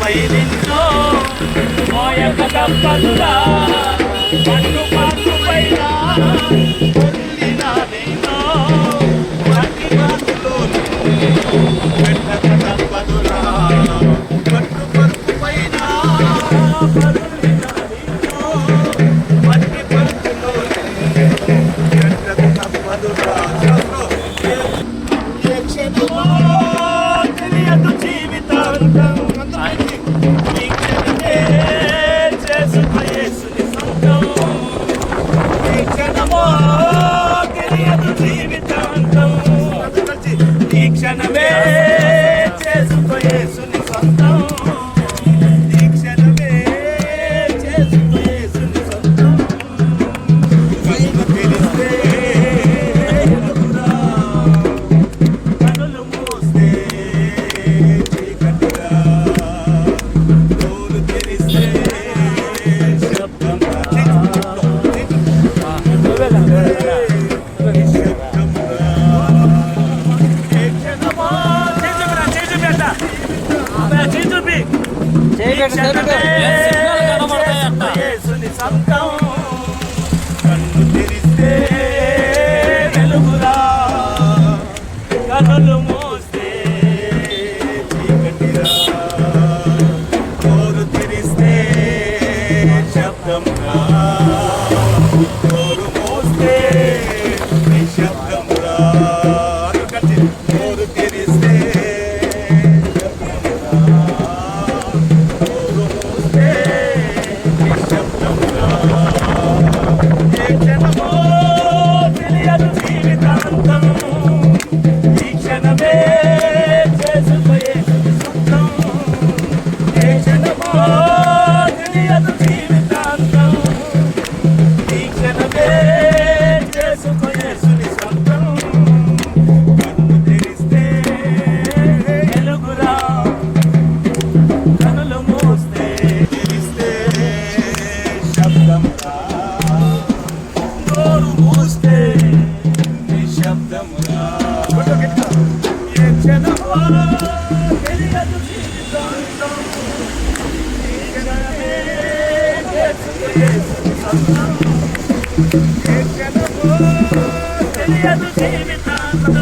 పై నిన్నో మోయక తప్పదురా పట్టు పట్టు పైన పొందిన పెట్టక తప్పదురా పట్టు పట్టు పైన. కన్ను తెరిస్తే వెలుగురా. కనులు మూస్తే చీకటిరా. నోరు తెరిస్తే శబ్దంగా. నోరు మూస్తే తెలియదు జీవితాంతం.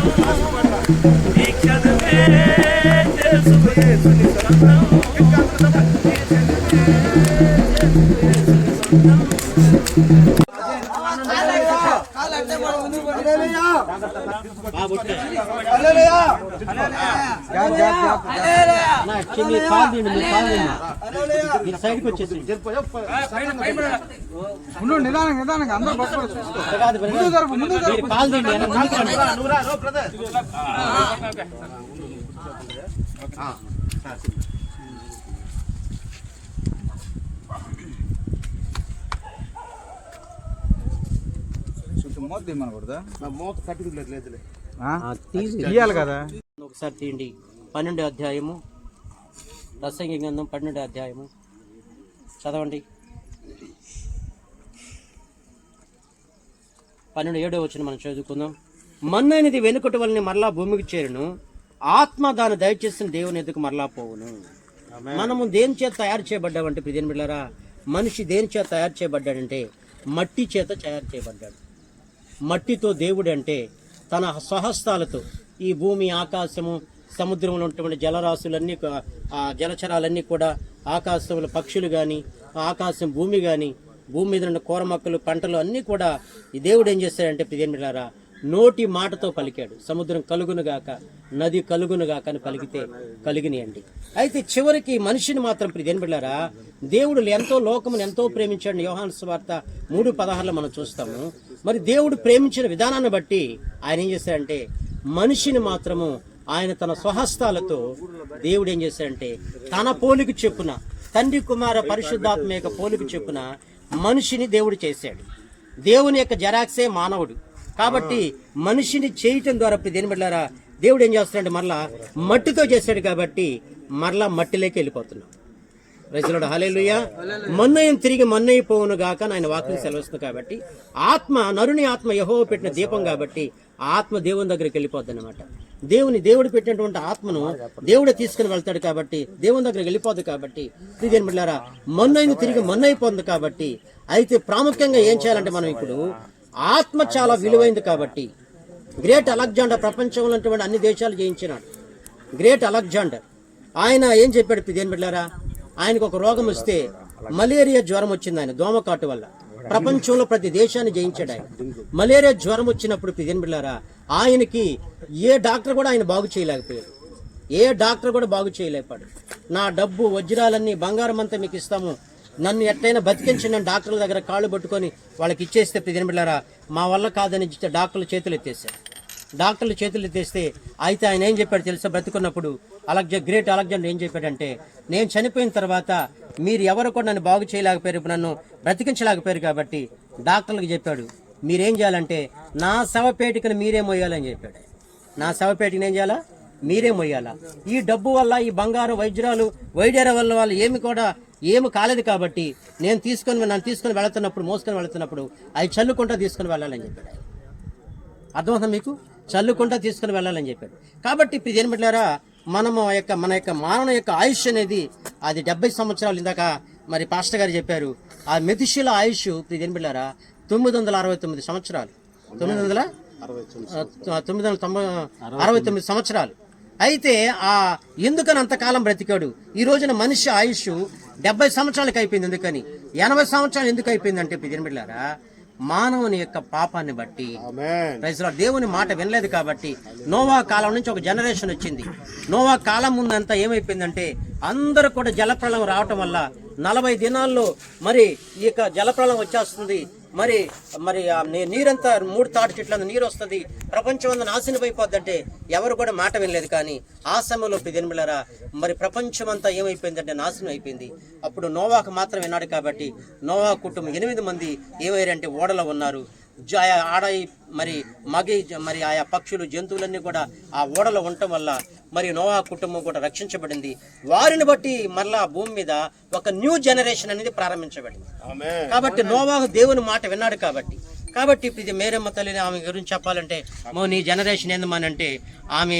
మీరు కాల్ తీయండి కాల్ తీయండి సైడ్కి వచ్చేసి ఉండు నిదానంగా అందరూ చూసుకో ముందు ముందు కాల్ తీయండి మోత తీయాలి కదా. ఒకసారి తీయండి. పన్నెండు అధ్యాయము ప్రసంగి గ్రంథం పన్నెండు అధ్యాయము. చదవండి. పన్నెండు ఏడో వచ్చిన మనం చదువుకుందాం. మన్నైనది వెనుకటి వలని మరలా భూమికి చేరును. ఆత్మ దాన్ని దయచేసిన దేవుని ఎదుకు మరలా పోవును. మనము దేని చేత తయారు చేయబడ్డామంటే ప్రిదేని బిళ్ళారా మనిషి దేని చేత తయారు చేయబడ్డాడంటే మట్టి చేత తయారు చేయబడ్డాడు. మట్టితో దేవుడు అంటే తన స్వహస్తాలతో ఈ భూమి ఆకాశము సముద్రంలో ఉన్నటువంటి జలరాశులన్నీ ఆ జలచరాలన్నీ కూడా ఆకాశంలో పక్షులు కానీ ఆకాశం భూమి కానీ భూమి మీద ఉన్న కూర మొక్కలు పంటలు అన్నీ కూడా ఈ దేవుడు ఏం చేస్తాడంటే ప్రియమిలారా నోటి మాటతో పలికాడు. సముద్రం కలుగునుగాక నది కలుగునుగాక అని పలికితే కలిగినాయండి. అయితే చివరికి మనిషిని మాత్రం ప్రిదేని బిళ్ళారా దేవుడు ఎంతో లోకమును ఎంతో ప్రేమించాడు యోహాను స్వార్త మూడు పదహారులో మనం చూస్తాము. మరి దేవుడు ప్రేమించిన విధానాన్ని బట్టి ఆయన ఏం చేశాడంటే మనిషిని మాత్రము ఆయన తన స్వహస్తాలతో దేవుడు ఏం చేశాడంటే తన పోలిక చెప్పున తండ్రి కుమార పరిశుద్ధాత్మ యొక్క పోలికి చెప్పున మనిషిని దేవుడు చేశాడు. దేవుని యొక్క జరాక్సే మానవుడు. కాబట్టి మనిషిని చేయటం ద్వారా దేని బిడ్డారా దేవుడు ఏం చేస్తాడంటే మరలా మట్టితో చేశాడు కాబట్టి మరలా మట్టిలోకి వెళ్ళిపోతున్నాం. ప్రజలుడు హలేలుయ మన్నయం తిరిగి మన్నయ్య పోవును గాక ఆయన వాక్యం సెలవుస్తుంది కాబట్టి ఆత్మ నరుని ఆత్మ యహో పెట్టిన దీపం కాబట్టి ఆత్మ దేవుని దగ్గరికి వెళ్ళిపోద్ది అనమాట దేవుని దేవుడు పెట్టినటువంటి ఆత్మను దేవుడే తీసుకుని వెళ్తాడు కాబట్టి దేవుని దగ్గరికి వెళ్ళిపోద్ది కాబట్టి ఇదేం బిడ్డారా మన్నయ్యను తిరిగి మన్నైపోతుంది కాబట్టి అయితే ప్రాముఖ్యంగా ఏం చేయాలంటే మనం ఇప్పుడు ఆత్మ చాలా విలువైంది కాబట్టి గ్రేట్ అలెగ్జాండర్ ప్రపంచంలో అన్ని దేశాలు జయించినాడు. Great Alexander. ఆయన ఏం చెప్పాడు దేని బిడ్డారా ఆయనకు ఒక రోగం వస్తే మలేరియా జ్వరం వచ్చింది ఆయన దోమకాటు వల్ల. ప్రపంచంలో ప్రతి దేశాన్ని జయించాడు ఆయన. మలేరియా జ్వరం వచ్చినప్పుడు పిదేన్ ఆయనకి ఏ డాక్టర్ కూడా ఆయన బాగు చేయలేకపోయాడు. ఏ డాక్టర్ కూడా బాగు చేయలేపాడు నా డబ్బు వజ్రాలన్నీ బంగారం అంతా మీకు ఇస్తాము. నన్ను ఎట్లయినా బతికించండి డాక్టర్ల దగ్గర కాళ్ళు పట్టుకొని వాళ్ళకి ఇచ్చేస్తే బిడ్డారా మా వల్ల కాదని డాక్టర్ల డాక్టర్లు చేతులు ఎత్తేసారు డాక్టర్లు చేతులు ఎత్తేస్తే అయితే ఆయన ఏం చెప్పాడు తెలుసా? బ్రతుకున్నప్పుడు అలగ్జ గ్రేట్ అలగ్జాండర్ ఏం చెప్పాడంటే నేను చనిపోయిన తర్వాత మీరు ఎవరు కూడా నన్ను బాగు చేయలేకపోయారు నన్ను బ్రతికించలేకపోయారు కాబట్టి డాక్టర్లకు చెప్పాడు. మీరేం చేయాలంటే నా శవపేటికను మీరే మొయ్యాలని చెప్పాడు. నా శవపేటికను ఏం చేయాలా? మీరే మొయ్యాలా. ఈ డబ్బు వల్ల ఈ బంగారు వైద్యురాలు వైద్యర వల్ల వాళ్ళు ఏమి కూడా ఏమి కాలేదు కాబట్టి నేను తీసుకొని నన్ను తీసుకొని వెళుతున్నప్పుడు మోసుకొని వెళుతున్నప్పుడు అవి చల్లుకుంటా తీసుకొని వెళ్ళాలని చెప్పాడు. అర్థమవుతుంది మీకు? చల్లుకుంటా తీసుకొని వెళ్ళాలని చెప్పాడు. కాబట్టి ఇప్పుడు ఏం పెట్టారా మనము యొక్క మన యొక్క మానవ యొక్క ఆయుష్ అనేది అది డెబ్బై సంవత్సరాలు ఇందాక మరి పాస్టర్ గారు చెప్పారు. ఆ మెతిశీల ఆయుష్ ఇప్పుడు ఇదేం పెట్టారా తొమ్మిది వందల అరవై తొమ్మిది సంవత్సరాలు. తొమ్మిది వందల తొమ్మిది వందల తొంభై అరవై తొమ్మిది సంవత్సరాలు. అయితే ఆ ఎందుకని అంతకాలం బ్రతికాడు? ఈ రోజున మనిషి ఆయుష్ డెబ్బై సంవత్సరాలకు అయిపోయింది ఎందుకని? ఎనభై సంవత్సరాలు ఎందుకు అయిపోయింది అంటే ఇప్పుడు బిడ్డారా మానవుని యొక్క పాపాన్ని బట్టి. దేవుని మాట వినలేదు కాబట్టి నోవా కాలం నుంచి ఒక జనరేషన్ వచ్చింది. నోవా కాలం ముందంతా ఏమైపోయిందంటే అందరూ కూడా జలప్రళయం రావటం వల్ల నలభై దినాల్లో మరి ఈ యొక్క జలప్రళయం వచ్చేస్తుంది. మరి మరి ఆ నీ- నీరంతా మూడు తాటి చెట్ల నీరు వస్తుంది ప్రపంచం అంతా నాశనం అయిపోద్దంటే ఎవరు కూడా మాట వినలేదు కానీ ఆ సమయంలో పిదినమిళ్ళరా మరి ప్రపంచం అంతా ఏమైపోయిందంటే నాశనం అయిపోయింది. అప్పుడు నోవాకు మాత్రం విన్నాడు కాబట్టి నోవా కుటుంబం ఎనిమిది మంది ఏమయ్యారంటే ఓడలో ఉన్నారు. జ- ఆడ మరి మగి మరి ఆయా పక్షులు జంతువులన్నీ కూడా ఆ ఓడలో ఉండటం వల్ల మరి నోవా కుటుంబం కూడా రక్షించబడింది. వారిని బట్టి మరలా భూమి మీద ఒక న్యూ జనరేషన్ అనేది ప్రారంభించబడింది. కాబట్టి నోవాహు దేవుని మాట విన్నాడు కాబట్టి. కాబట్టి ఇప్పుడు ఇది మేరమ్మ తల్లిని ఆమె గురించి చెప్పాలంటే మో నీ జనరేషన్ ఏందమ్మనంటే ఆమె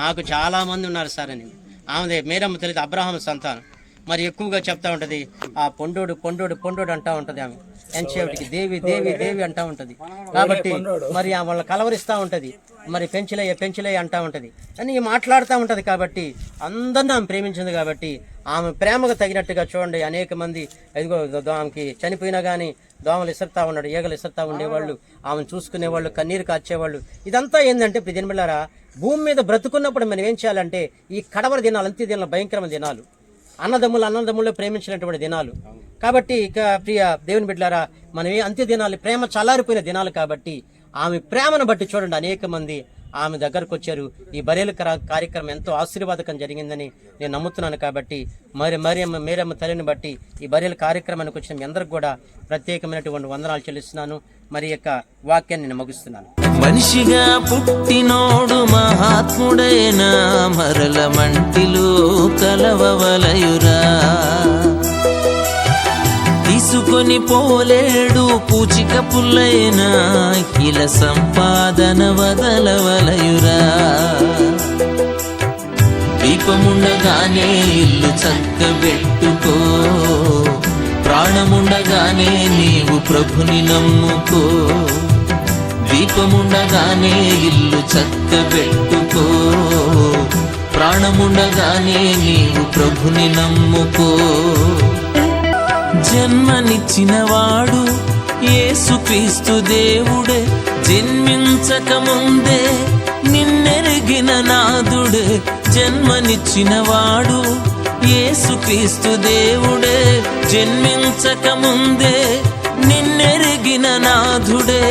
నాకు చాలా మంది ఉన్నారు సార్ అని. ఆమె మేరమ్మ తల్లి అబ్రహాం సంతానం. మరి ఎక్కువగా చెప్తా ఉంటది. ఆ పొండోడు పొండోడు పొండోడు అంటా ఉంటది ఆమె. ఎంచేవిటికి దేవి దేవి దేవి అంటా ఉంటది. కాబట్టి మరి ఆ వాళ్ళ ఉంటుంది ఉంటది. మరి పెంచులయ్య పెంచులయ్య అంటా ఉంటది. అని మాట్లాడుతూ ఉంటది కాబట్టి అందరిని ఆమె ప్రేమించింది కాబట్టి ఆమె ప్రేమకు తగినట్టుగా చూడండి. అనేక మంది దో- ఆమెకి చనిపోయినా కానీ దోమలు ఇసరుతా ఉన్నాడు ఈగలు ఇసరుతా ఉండేవాళ్ళు ఆమెను చూసుకునేవాళ్ళు కన్నీరు కాచేవాళ్ళు. ఇదంతా ఏంటంటే ఇప్పుడు భూమి మీద బ్రతుకున్నప్పుడు మనం ఏం చేయాలంటే ఈ కడవర దినాలు అంత్య దినాలు భయంకరమైన దినాలు. అన్నదమ్ములు అన్నదమ్ములు ప్రేమించినటువంటి దినాలు. కాబట్టి ఇక ప్రియ దేవుని బిడ్డలారా మనం అంత్య దినాలు ప్రేమ చల్లారిపోయిన దినాలు కాబట్టి ఆమె ప్రేమను బట్టి చూడండి అనేక మంది ఆమె దగ్గరకు వచ్చారు. ఈ బరేలు కార్యక్రమం ఎంతో ఆశీర్వాదకం జరిగిందని నేను నమ్ముతున్నాను కాబట్టి మరి మరియమ్మ మేరమ్మ తల్లిని బట్టి ఈ బరేల కార్యక్రమానికి వచ్చిన మీ అందరికి కూడా ప్రత్యేకమైనటువంటి వందనాలు చెల్లిస్తున్నాను. మరి యొక్క వాక్యాన్ని నేను ముగిస్తున్నాను. మనిషిగా పుట్టినోడు మహాత్ముడైన మరల మంటిలో కలవవలయురా. తీసుకొని పోలేడు పూచిక పుల్లైన కిల సంపాదన వదలవలయురా. దీపముండగానే ఇల్లు చక్కబెట్టుకో ప్రాణముండగానే నీవు ప్రభుని నమ్ముకో. దీపముండగానే ఇల్లు చక్కబెట్టుకో. ప్రాణముండగానే నీవు ప్రభుని నమ్ముకో. జన్మనిచ్చినవాడు ఏసుక్రీస్తు దేవుడే జన్మించక ముందే నిన్నెరిగిన నాదుడే జన్మనిచ్చిన వాడు యేసుక్రీస్తు దేవుడే జన్మించక ముందే నిన్నెరిగిన నాథుడే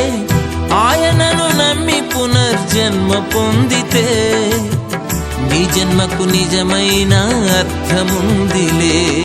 ఆయనను నమ్మి పునర్జన్మ పొందితే నీ జన్మకు నిజమైన అర్థముందిలే.